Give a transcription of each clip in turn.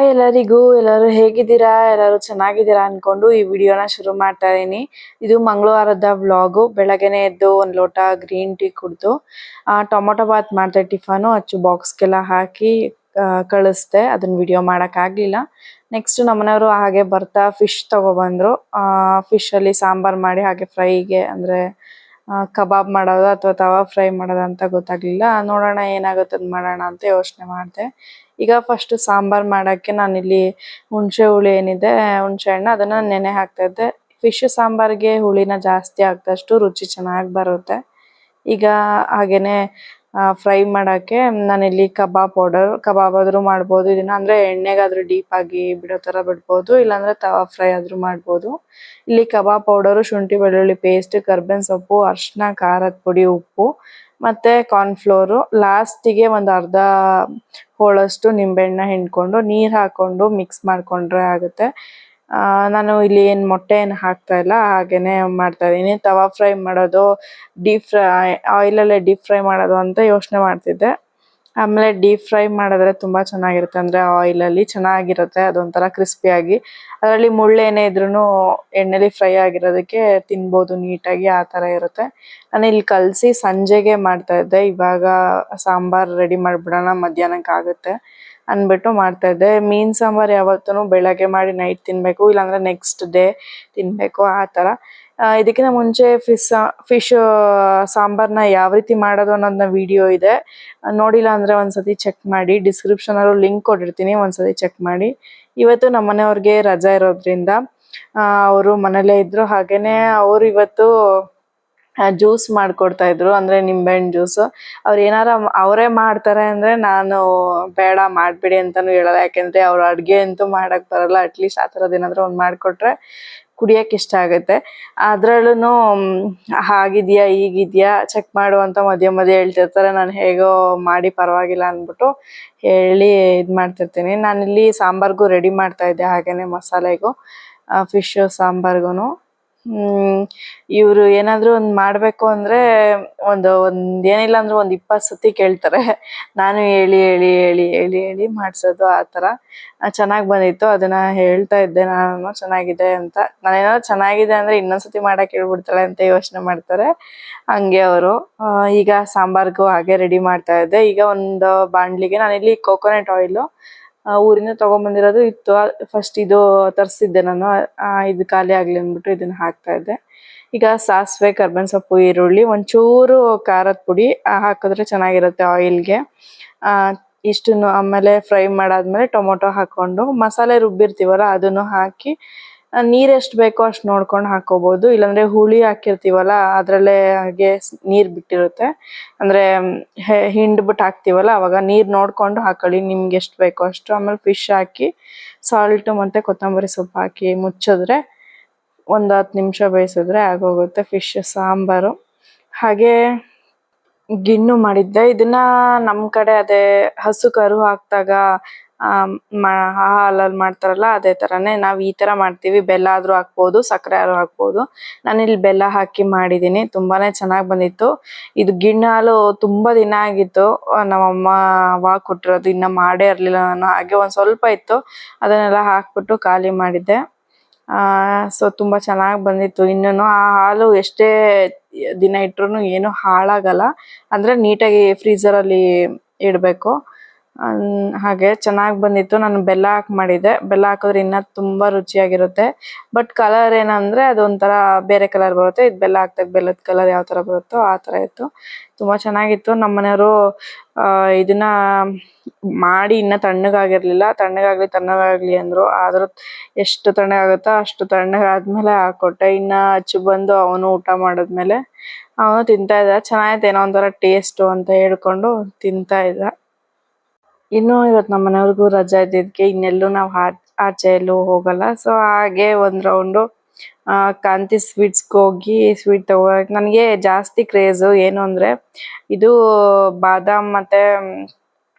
Hi ಎಲ್ಲರಿಗೂ, ಎಲ್ಲರೂ ಹೇಗಿದ್ದೀರಾ, ಎಲ್ಲರೂ ಚೆನ್ನಾಗಿದ್ದೀರಾ ಅನ್ಕೊಂಡು ಈ ವಿಡಿಯೋನ ಶುರು ಮಾಡ್ತಾ ಇದೀನಿ ಇದು ಮಂಗಳವಾರದ ವ್ಲಾಗು. ಬೆಳಗ್ಗೆನೆ ಎದ್ದು ಒಂದು ಲೋಟ ಗ್ರೀನ್ ಟೀ ಕುಡಿದು ಟೊಮೊಟೊ ಬಾತ್ ಮಾಡಿದೆ, ಟಿಫನು ಅಚ್ಚು ಬಾಕ್ಸ್ಗೆಲ್ಲ ಹಾಕಿ ಕಳಿಸ್ದೆ. ಅದನ್ನ ವಿಡಿಯೋ ಮಾಡೋಕ್ಕಾಗಲಿಲ್ಲ. ನೆಕ್ಸ್ಟ್ ನಮ್ಮನೆಯವರು ಹಾಗೆ ಬರ್ತಾ ಫಿಶ್ ತೊಗೊಬಂದರು. ಫಿಶ್ ಅಲ್ಲಿ ಸಾಂಬಾರ್ ಮಾಡಿ ಹಾಗೆ ಫ್ರೈಗೆ ಅಂದ್ರೆ ಕಬಾಬ್ ಮಾಡೋದು ಅಥವಾ ತವಾ ಫ್ರೈ ಮಾಡೋದು ಅಂತ ಗೊತ್ತಾಗ್ಲಿಲ್ಲ. ನೋಡೋಣ ಏನಾಗುತ್ತೆ ಮಾಡೋಣ ಅಂತ ಯೋಚನೆ ಮಾಡಿದೆ. ಈಗ ಫಸ್ಟ್ ಸಾಂಬಾರ್ ಮಾಡಕ್ಕೆ ನಾನು ಇಲ್ಲಿ ಹುಣಸೆ ಹುಳಿ ಏನಿದೆ, ಹುಣಸೆ ಹಣ್ಣು ಅದನ್ನ ನೆನೆ ಹಾಕ್ತಾ ಇದ್ದೆ. ಫಿಶ್ ಸಾಂಬಾರ್ಗೆ ಹುಳಿನ ಜಾಸ್ತಿ ಹಾಕ್ದಷ್ಟು ರುಚಿ ಚೆನ್ನಾಗಿ ಬರುತ್ತೆ. ಈಗ ಹಾಗೇನೆ ಫ್ರೈ ಮಾಡಕ್ಕೆ ಇಲ್ಲಿ ಕಬಾಬ್ ಪೌಡರ್ ಕಬಾಬ್ ಆದ್ರೂ ಮಾಡ್ಬೋದು. ಇದನ್ನ ಅಂದ್ರೆ ಎಣ್ಣೆಗಾದ್ರೂ ಡೀಪ್ ಆಗಿ ಬಿಡೋ ತರ ಬಿಡ್ಬೋದು. ಇಲ್ಲಾಂದ್ರೆ ತವಾ ಫ್ರೈ ಆದ್ರೂ ಮಾಡ್ಬೋದು. ಇಲ್ಲಿ ಕಬಾಬ್ ಪೌಡರ್ ಶುಂಠಿ, ಬೆಳ್ಳುಳ್ಳಿ ಪೇಸ್ಟ್ ಕರ್ಬೇವಿನ ಸೊಪ್ಪು ಅರಿಶಿನ ಖಾರದ ಪುಡಿ, ಉಪ್ಪು. ಮತ್ತೆ ಕಾರ್ನ್ ಫ್ಲೋರ್ ಲಾಸ್ಟಿಗೆ ಒಂದು ಅರ್ಧ ಹೋಳಷ್ಟು ನಿಂಬೆಹಣ್ಣ ಹಿಂಡ್ಕೊಂಡು ನೀರು ಹಾಕೊಂಡು ಮಿಕ್ಸ್ ಮಾಡ್ಕೊಂಡ್ರೆ ಆಗುತ್ತೆ. ನಾನು ಇಲ್ಲಿ ಏನು ಮೊಟ್ಟೆ ಏನು ಹಾಕ್ತಾ ಇಲ್ಲ, ಹಾಗೇನೆ ಮಾಡ್ತಾ ಇದೀನಿ ತವಾ ಫ್ರೈ ಮಾಡೋದು ಡೀಪ್ ಫ್ರೈ ಆಯಿಲಲ್ಲೇ ಡೀಪ್ ಫ್ರೈ ಮಾಡೋದು ಅಂತ ಯೋಚನೆ ಮಾಡ್ತಿದ್ದೆ. ಆಮೇಲೆ ಡೀಪ್ ಫ್ರೈ ಮಾಡಿದ್ರೆ ತುಂಬಾ ಚೆನ್ನಾಗಿರುತ್ತೆ. ಅಂದ್ರೆ ಆಯಿಲ್ ಅಲ್ಲಿ ಚೆನ್ನಾಗಿರುತ್ತೆ ಅದೊಂಥರ ಕ್ರಿಸ್ಪಿಯಾಗಿ. ಅದರಲ್ಲಿ ಮುಳ್ಳು ಏನೇ ಇದ್ರೂನು ಎಣ್ಣೆಲಿ ಫ್ರೈ ಆಗಿರೋದಕ್ಕೆ ತಿನ್ಬೋದು ನೀಟಾಗಿ ಆ ತರ ಇರುತ್ತೆ. ನಾನು ಇಲ್ಲಿ ಕಲಸಿ ಸಂಜೆಗೆ ಮಾಡ್ತಾ ಇದ್ದೆ. ಇವಾಗ ಸಾಂಬಾರ್ ರೆಡಿ ಮಾಡ್ಬಿಡೋಣ ಮಧ್ಯಾಹ್ನಕ್ಕೆ ಆಗುತ್ತೆ ಅನ್ಬಿಟ್ಟು ಮಾಡ್ತಾ ಇದ್ದೆ. ಮೀನ್ ಸಾಂಬಾರ್ ಯಾವತ್ತೂ ಬೆಳಗ್ಗೆ ಮಾಡಿ ನೈಟ್ ತಿನ್ಬೇಕು ಇಲ್ಲಾಂದ್ರೆ ನೆಕ್ಸ್ಟ್ ಡೇ ತಿನ್ಬೇಕು ಆ ಆ, ಇದಕ್ಕಿಂತ ಮುಂಚೆ ಫಿಶ್ ಫಿಶ್ ಸಾಂಬಾರ್ನ ಯಾವ ರೀತಿ ಮಾಡೋದು ಅನ್ನೋದನ್ನ ವಿಡಿಯೋ ಇದೆ. ನೋಡಿಲ್ಲ ಅಂದ್ರೆ ಒಂದ್ಸತಿ ಚೆಕ್ ಮಾಡಿ. ಡಿಸ್ಕ್ರಿಪ್ಷನ್ ಅಲ್ಲೂ ಲಿಂಕ್ ಕೊಟ್ಟಿರ್ತೀನಿ, ಒಂದ್ಸತಿ ಚೆಕ್ ಮಾಡಿ. ಇವತ್ತು ನಮ್ಮ ಮನೆಯವ್ರಿಗೆ ರಜಾ ಇರೋದ್ರಿಂದ ಅವರು ಮನೇಲೆ ಇದ್ರು ಹಾಗೇನೆ ಅವರು ಇವತ್ತು ಜ್ಯೂಸ್ ಮಾಡ್ಕೊಡ್ತಾ ಇದ್ರು. ಅಂದ್ರೆ ನಿಂಬೆಹಣ್ಣು ಜ್ಯೂಸ್ ಅವ್ರು ಏನಾರ ಅವರೇ ಮಾಡ್ತಾರೆ ಅಂದ್ರೆ ನಾನು ಬೇಡ, ಮಾಡ್ಬಿಡಿ ಅಂತಾನು ಹೇಳಲ್ಲ. ಯಾಕೆಂದ್ರೆ ಅವ್ರ ಅಡ್ಗೆ ಅಂತೂ ಮಾಡಕ್ ಬರಲ್ಲ. ಅಟ್ಲೀಸ್ಟ್ ಆ ಥರದ್ದು ಏನಾದ್ರು ಒಂದ್ ಮಾಡ್ಕೊಟ್ರೆ ಕುಡಿಯಕ್ ಇಷ್ಟ ಆಗುತ್ತೆ. ಅದ್ರಲ್ಲೂ ಹಾಗಿದ್ಯಾ ಈಗಿದೆಯಾ ಚೆಕ್ ಮಾಡು ಅಂತ ಮಧ್ಯ ಹೇಳ್ತಿರ್ತಾರೆ. ನಾನು ಹೇಗೋ ಮಾಡಿ ಪರವಾಗಿಲ್ಲ ಅಂದ್ಬಿಟ್ಟು ಹೇಳಿ ಇದ್ ಮಾಡ್ತಿರ್ತೀನಿ. ನಾನಿಲ್ಲಿ ಸಾಂಬಾರ್ಗು ರೆಡಿ ಮಾಡ್ತಾ ಇದ್ದೆ ಹಾಗೇನೆ ಮಸಾಲೆಗೂ ಫಿಶ್ ಸಾಂಬಾರ್ಗುನು. ಹ್ಮ್ ಇವ್ರು ಏನಾದ್ರು ಒಂದ್ ಮಾಡ್ಬೇಕು ಅಂದ್ರೆ ಒಂದು ಒಂದು ಏನಿಲ್ಲ ಅಂದ್ರೆ ಒಂದ್ ಇಪ್ಪತ್ತು ಸತಿ ಕೇಳ್ತಾರೆ. ನಾನು ಹೇಳಿ ಹೇಳಿ ಹೇಳಿ ಹೇಳಿ ಹೇಳಿ ಮಾಡ್ಸೋದು ಆ ತರ. ಚೆನ್ನಾಗ್ ಬಂದಿತ್ತು. ಅದನ್ನ ಹೇಳ್ತಾ ಇದ್ದೆ ನಾನು. ಚೆನ್ನಾಗಿದೆ ಅಂತ. ನಾನೇನಾದ್ರು ಚೆನ್ನಾಗಿದೆ ಅಂದ್ರೆ ಇನ್ನೊಂದ್ಸತಿ ಮಾಡಕ್ ಹೇಳ್ಬಿಡ್ತಾಳೆ ಅಂತ ಯೋಚನೆ ಮಾಡ್ತಾರೆ. ಹಂಗೆ ಅವರು. ಈಗ ಸಾಂಬಾರ್ಗೂ ಹಾಗೆ ರೆಡಿ ಮಾಡ್ತಾ ಇದ್ದೆ. ಈಗ ಒಂದು ಬಾಣ್ಲಿಗೆ ನಾನಿಲ್ಲಿ ಕೋಕೋನಟ್ ಆಯಿಲ್ ಊರಿಂದ ತಗೊಂಡ್ ಬಂದಿರೋದು ಇತ್ತು ಫಸ್ಟ್ ಇದು ತರಿಸಿದ್ದೆ ನಾನು. ಇದು ಖಾಲಿ ಆಗಲಿ ಅಂದ್ಬಿಟ್ಟು ಇದನ್ನು ಹಾಕ್ತಾ ಇದ್ದೆ. ಈಗ ಸಾಸಿವೆ, ಕರ್ಬೇವಿನ ಸೊಪ್ಪು, ಈರುಳ್ಳಿ, ಒಂಚೂರು ಖಾರದ ಪುಡಿ ಹಾಕಿದ್ರೆ ಚೆನ್ನಾಗಿರುತ್ತೆ ಆಯಿಲ್ಗೆ ಇಷ್ಟನ್ನು ಆಮೇಲೆ ಫ್ರೈ ಮಾಡಾದ್ಮೇಲೆ ಟೊಮೊಟೊ ಹಾಕೊಂಡು ಮಸಾಲೆ ರುಬ್ಬಿರ್ತೀವಲ್ಲ ಅದನ್ನು ಹಾಕಿ ನೀರ್ ಎಷ್ಟ್ ಬೇಕೋ ಅಷ್ಟ್ ನೋಡ್ಕೊಂಡು ಹಾಕೋಬಹುದು ಇಲ್ಲಾಂದ್ರೆ ಹುಳಿ ಹಾಕಿರ್ತೀವಲ್ಲ, ಅದ್ರಲ್ಲೇ ಹಾಗೆ ನೀರ್ ಬಿಟ್ಟಿರುತ್ತೆ. ಅಂದ್ರೆ ಹಿಂಡ್ ಹಿಂಡ್ಬಿಟ್ಟು ಹಾಕ್ತಿವಲ್ಲ, ಅವಾಗ ನೀರ್ ನೋಡ್ಕೊಂಡು ಹಾಕೊಳ್ಳಿ, ನಿಮ್ಗೆ ಎಷ್ಟ್ ಬೇಕೋ ಅಷ್ಟು. ಆಮೇಲೆ ಫಿಶ್ ಹಾಕಿ ಸಾಲ್ಟ್ ಮತ್ತೆ ಕೊತ್ತಂಬರಿ ಸೊಪ್ಪು ಹಾಕಿ ಮುಚ್ಚಿದ್ರೆ ಒಂದ್ ಹತ್ತು ನಿಮಿಷ ಬೇಯಿಸಿದ್ರೆ ಆಗೋಗುತ್ತೆ ಫಿಶ್ ಸಾಂಬಾರು. ಹಾಗೆ ಗಿಣ್ಣು ಮಾಡಿದ್ದೆ. ಇದನ್ನ ನಮ್ ಕಡೆ ಅದೇ ಹಸು ಕರು ಹಾಕ್ದಾಗ ಆ, ಮ- ಹಾಲಲ್ಲಿ ಮಾಡ್ತಾರಲ್ಲ, ಅದೇ ತರಾನೇ ನಾವು ಈ ತರ ಮಾಡ್ತೀವಿ. ಬೆಲ್ಲ ಆದ್ರೂ ಹಾಕ್ಬಹುದು ಸಕ್ಕರೆ ಆದ್ರೂ ನಾನು ಇಲ್ಲಿ ಬೆಲ್ಲ ಹಾಕಿ ಮಾಡಿದೀನಿ. ತುಂಬಾನೇ ಚೆನ್ನಾಗ್ ಬಂದಿತ್ತು. ಇದು ಗಿಣ್ಣು ಹಾಲು ತುಂಬಾ ದಿನ ಆಗಿತ್ತು. ನಮ್ಮ ಅಮ್ಮ ಅವಾಗ ಕೊಟ್ಟಿರೋದು ಇನ್ನ ಮಾಡೇ ಇರ್ಲಿಲ್ಲ ನಾನು. ಹಾಗೆ ಒಂದ್ ಸ್ವಲ್ಪ ಇತ್ತು. ಅದನ್ನೆಲ್ಲ ಹಾಕ್ಬಿಟ್ಟು ಖಾಲಿ ಮಾಡಿದ್ದೆ. ಆ, ಸೊ ತುಂಬಾ ಚೆನ್ನಾಗ್ ಬಂದಿತ್ತು. ಇನ್ನೂನು ಆ ಹಾಲು ಎಷ್ಟೇ ದಿನ ಇಟ್ರುನು ಏನು ಹಾಳಾಗಲ್ಲ. ಅಂದ್ರೆ ನೀಟಾಗಿ ಫ್ರೀಜರ್ ಅಲ್ಲಿ ಇಡ್ಬೇಕು. ಹಾಗೆ ಚೆನ್ನಾಗ್ ಬಂದಿತ್ತು. ನಾನು ಬೆಲ್ಲ ಹಾಕಿ ಮಾಡಿದ್ದೆ. ಬೆಲ್ಲ ಹಾಕಿದ್ರೆ ಇನ್ನ ತುಂಬಾ ರುಚಿಯಾಗಿರುತ್ತೆ. ಬಟ್ ಕಲರ್ ಏನಂದ್ರೆ ಅದೊಂಥರ ಬೇರೆ ಕಲರ್ ಬರುತ್ತೆ. ಇದು ಬೆಲ್ಲ ಹಾಕಿದಾಗ ಬೆಲ್ಲದ ಕಲರ್ ಯಾವ ತರ ಬರುತ್ತೋ ಆ ತರ ಇತ್ತು. ತುಂಬಾ ಚೆನ್ನಾಗಿತ್ತು. ನಮ್ಮ ಮನೆಯವರು ಇದನ್ನ ಮಾಡಿ ಇನ್ನ ತಣ್ಣಗಾಗಿರ್ಲಿಲ್ಲ. ತಣ್ಣಗಾಗ್ಲಿ ತಣ್ಣಗಾಗ್ಲಿ ಅಂದ್ರು. ಆದ್ರೂ ಎಷ್ಟು ತಣ್ಣಗಾಗುತ್ತೋ ಅಷ್ಟು ತಣ್ಣಗಾದ್ಮೇಲೆ ಹಾಕೊಟ್ಟೆ ಇನ್ನ ಅಚ್ಚು ಬಂದು ಅವನು ಊಟ ಮಾಡಿದ್ಮೇಲೆ ಅವನು ತಿಂತಾ ಇದ್ದ. ಚೆನ್ನಾಗಿತ್ತು ಏನೋ ಒಂಥರ ಟೇಸ್ಟ್ ಅಂತ ಹೇಳ್ಕೊಂಡು ತಿಂತಾ ಇದ್ದ. ಇನ್ನು ಇವತ್ತು ನಮ್ಮ ಮನೆಯವ್ರಿಗೂ ರಜಾ ಇದ್ದಿದ್ಕೆ ಇನ್ನೆಲ್ಲೂ ನಾವು ಆಚೆ ಎಲ್ಲೂ ಹೋಗಲ್ಲ. ಸೊ ಹಾಗೆ ಒಂದ್ ರೌಂಡು ಆ ಕಾಂತಿ ಸ್ವೀಟ್ಸ್ಗೆ ಹೋಗಿ ಸ್ವೀಟ್ ತಗೋಳಕ್. ನನಗೆ ಜಾಸ್ತಿ ಕ್ರೇಜ್ ಏನು ಅಂದ್ರೆ ಇದು ಬಾದಾಮ್ ಮತ್ತೆ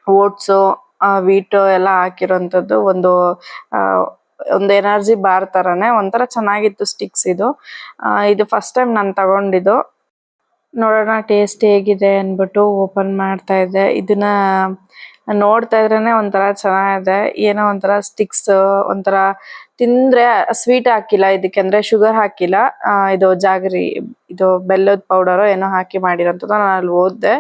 ಓಟ್ಸು ವೀಟ್ ಎಲ್ಲ ಹಾಕಿರೋಂಥದ್ದು ಒಂದು ಅಹ್ ಒಂದು ಎನರ್ಜಿ ಬಾರ್ ತರಾನೇ ಒಂಥರ ಚೆನ್ನಾಗಿತ್ತು ಸ್ಟಿಕ್ಸ್ ಇದು. ಆ, ಇದು ಫಸ್ಟ್ ಟೈಮ್ ನಾನು ತಗೊಂಡಿದ್ದು. ನೋಡೋಣ ಟೇಸ್ಟ್ ಹೇಗಿದೆ ಅನ್ಬಿಟ್ಟು ಓಪನ್ ಮಾಡ್ತಾ ಇದ್ದೆ. ಇದನ್ನ ನೋಡ್ತಾ ಇದ್ರೇನೆ ಒಂಥರ ಚೆನ್ನಾಗಿದೆ. ಏನೋ ಒಂಥರ ಸ್ಟಿಕ್ಸ್ ಒಂಥರ ತಿಂದ್ರೆ ಸ್ವೀಟ್ ಹಾಕಿಲ್ಲ ಇದಕ್ಕೆ ಅಂದ್ರೆ ಶುಗರ್ ಹಾಕಿಲ್ಲ. ಇದು ಜಾಗರಿ, ಇದು ಬೆಲ್ಲದ ಪೌಡರ್ ಏನೋ ಹಾಕಿ ಮಾಡಿರೋಂಥದ್ದು ನಾನು ಅಲ್ಲಿ ಓದಿದೆ.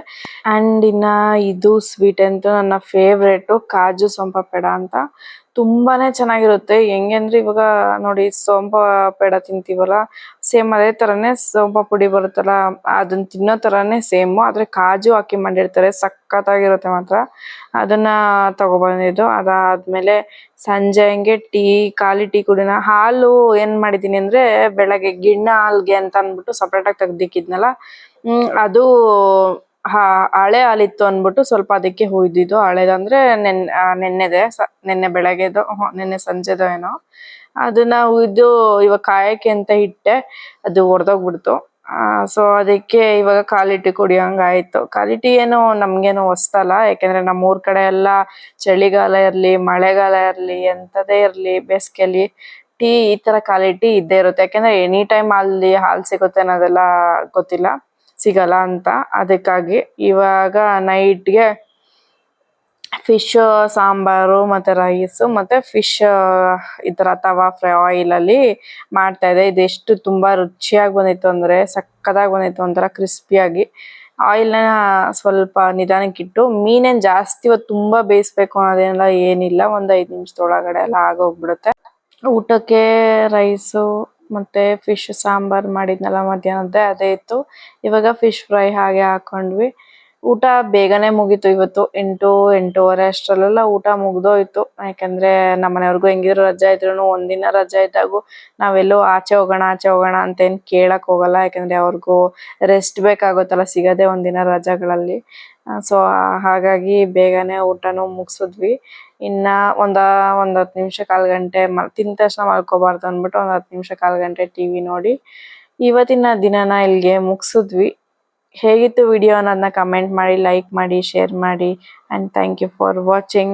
ಅಂಡ್ ಇನ್ನ ಇದು ಸ್ವೀಟ್ ಅಂತೂ ನನ್ನ ಫೇವರೆಟ್ ಕಾಜು ಸೊಂಪ ಪೇಡ ಅಂತ. ತುಂಬಾನೇ ಚೆನ್ನಾಗಿರುತ್ತೆ. ಹೆಂಗೆ ಅಂದ್ರೆ ಇವಾಗ ನೋಡಿ ಸೋಂಪ ಪೇಡ ತಿಂತೀವಲ್ಲ ಸೇಮ್ ಅದೇ ತರನೇ ಸೋಂಪ ಪುಡಿ ಬರುತ್ತಲ್ಲ, ಅದನ್ನ ತಿನ್ನೋ ತರನೇ ಸೇಮ್ ಆದ್ರೆ ಕಾಜು ಹಾಕಿ ಮಾಡಿರ್ತಾರೆ, ಸಖತ್ತಾಗಿರುತ್ತೆ ಮಾತ್ರ. ಅದನ್ನ ತಗೋಬಂದಿದ್ದು. ಅದಾದ್ಮೇಲೆ ಸಂಜೆ ಹಂಗೆ ಟೀ, ಖಾಲಿ ಟೀ ಕುಡಿನ ಹಾಲು ಏನ್ ಮಾಡಿದೀನಿ ಅಂದ್ರೆ ಬೆಳಗ್ಗೆ ಗಿಣ್ಣ ಹಾಲ್ಗೆ ಅಂತ ಅಂದ್ಬಿಟ್ಟು ಸಪ್ರೇಟ್ ಆಗಿ ತೆಗ್ದಿಕ್ಕಿದ್ನಲ್ಲ, ಹ್ಮ್, ಅದು ಹಾ, ಹಳೆ ಹಾಲಿತ್ತು ಅಂದ್ಬಿಟ್ಟು ಸ್ವಲ್ಪ ಅದಕ್ಕೆ ಹುಯ್ದಿದ್ದು. ಹಳೆದಂದ್ರೆ ನೆನ್ನೆದೆ ನೆನ್ನೆ ಬೆಳಗ್ಗೆದು ನೆನ್ನೆ ಸಂಜೆದೋ ಏನೋ. ಅದನ್ನ ಹುಯ್ದು ಇವಾಗ ಕಾಯಕ್ಕೆ ಅಂತ ಇಟ್ಟೆ. ಅದು ಒಡೆದೋಗ್ಬಿಡ್ತು ಸೊ ಅದಕ್ಕೆ ಇವಾಗ ಕ್ವಾಲಿಟಿ ಕುಡಿಯೋಂಗಾಯ್ತು. ಕುಡಿಯೋಂಗ್ ಆಯ್ತು ಖಾಲಿ ಟೀ ಏನು ನಮ್ಗೇನು ಹೊಸ್ತಲ್ಲ. ಯಾಕೆಂದ್ರೆ ನಮ್ಮೂರ್ ಕಡೆ ಎಲ್ಲ ಚಳಿಗಾಲ ಇರ್ಲಿ, ಮಳೆಗಾಲ ಇರ್ಲಿ ಎಂತದೇ ಇರ್ಲಿ, ಬೇಸಿಗೆಲಿ ಟೀ ಈ ತರ ಕ್ವಾಲಿಟಿ ಇದ್ದೇ ಇರುತ್ತೆ. ಯಾಕೆಂದ್ರೆ ಎನಿ ಟೈಮ್ ಅಲ್ಲಿ ಹಾಲು ಸಿಗುತ್ತೆ ಅನ್ನೋದೆಲ್ಲ ಗೊತ್ತಿಲ್ಲ. ಸಿಗಲ್ಲ ಅಂತ. ಅದಕ್ಕಾಗಿ ಇವಾಗ ನೈಟ್ಗೆ ಫಿಶ್ ಸಾಂಬಾರು ಮತ್ತೆ ರೈಸ್ ಮತ್ತೆ ಫಿಶ್ ಈ ತರ ತವಾ ಫ್ರೈ ಆಯಿಲ್ ಅಲ್ಲಿ ಮಾಡ್ತಾ ಇದೆ ಇದೆಷ್ಟು ತುಂಬಾ ರುಚಿಯಾಗಿ ಬಂದಿತ್ತು ಅಂದ್ರೆ, ಸಕ್ಕತ್ತಾಗಿ ಬಂದಿತ್ತು ಒಂಥರ ಕ್ರಿಸ್ಪಿಯಾಗಿ ಆಯಿಲ್ನ ಸ್ವಲ್ಪ ನಿಧಾನಕ್ಕಿಟ್ಟು ಮೀನೇನ್ ಜಾಸ್ತಿ ಹೊತ್ತು ತುಂಬಾ ಬೇಯಿಸ್ಬೇಕು ಅನ್ನೋದೇನಿಲ್ಲ ಏನಿಲ್ಲ. ಒಂದ್ ಐದ್ ನಿಮಿಷದೊಳಗಡೆ ಎಲ್ಲ ಆಗೋಗ್ಬಿಡುತ್ತೆ. ಊಟಕ್ಕೆ ರೈಸು ಮತ್ತೆ ಫಿಶ್ ಸಾಂಬಾರ್ ಮಾಡಿದ್ನಲ್ಲ ಮಧ್ಯಾಹ್ನದ್ದೇ, ಅದೇ ಇತ್ತು. ಇವಾಗ ಫಿಶ್ ಫ್ರೈ ಹಾಗೆ ಹಾಕೊಂಡ್ವಿ. ಊಟ ಬೇಗನೆ ಮುಗೀತು ಇವತ್ತು. ಎಂಟು, ಎಂಟೂವರೆ ಅಷ್ಟರಲ್ಲೆಲ್ಲ ಊಟ ಮುಗ್ದೋಯ್ತು. ಯಾಕಂದ್ರೆ ನಮ್ಮ ಮನೆಯವ್ರಿಗೂ ಹೆಂಗಿದ್ರು ರಜಾ ಇದ್ರೂನು ಒಂದಿನ ರಜಾ ಇದ್ದಾಗೂ ನಾವೆಲ್ಲೋ ಆಚೆ ಹೋಗೋಣ ಆಚೆ ಹೋಗೋಣ ಅಂತ ಏನು ಕೇಳಕ್ ಹೋಗಲ್ಲ. ಯಾಕಂದ್ರೆ ಅವ್ರಿಗೂ ರೆಸ್ಟ್ ಬೇಕಾಗುತ್ತಲ್ಲ, ಸಿಗದೆ ಒಂದಿನ ರಜಾಗಳಲ್ಲಿ. ಸೊ ಹಾಗಾಗಿ ಬೇಗನೆ ಊಟನು ಮುಗಿಸಿದ್ವಿ. ಇನ್ನ ಒಂದ, ಒಂದ್ ಹತ್ತ್ ನಿಮಿಷ ಕಾಲ್ ಗಂಟೆ ಮ ತಿಂದ್ ತಕ್ಷಣ ಮಲ್ಕೋಬಾರ್ದು ಅಂದ್ಬಿಟ್ಟು ಒಂದ್ ಹತ್ತ್ ನಿಮಿಷ ಕಾಲ್ ಗಂಟೆ ಟಿವಿ ನೋಡಿ. ಇವತ್ತಿನ ದಿನನ ಇಲ್ಲಿಗೆ ಮುಗಿಸಿದ್ವಿ. ಹೇಗಿತ್ತು ವಿಡಿಯೋ ಅನ್ನೋದನ್ನ ಕಮೆಂಟ್ ಮಾಡಿ ಲೈಕ್ ಮಾಡಿ ಶೇರ್ ಮಾಡಿ and thank you for watching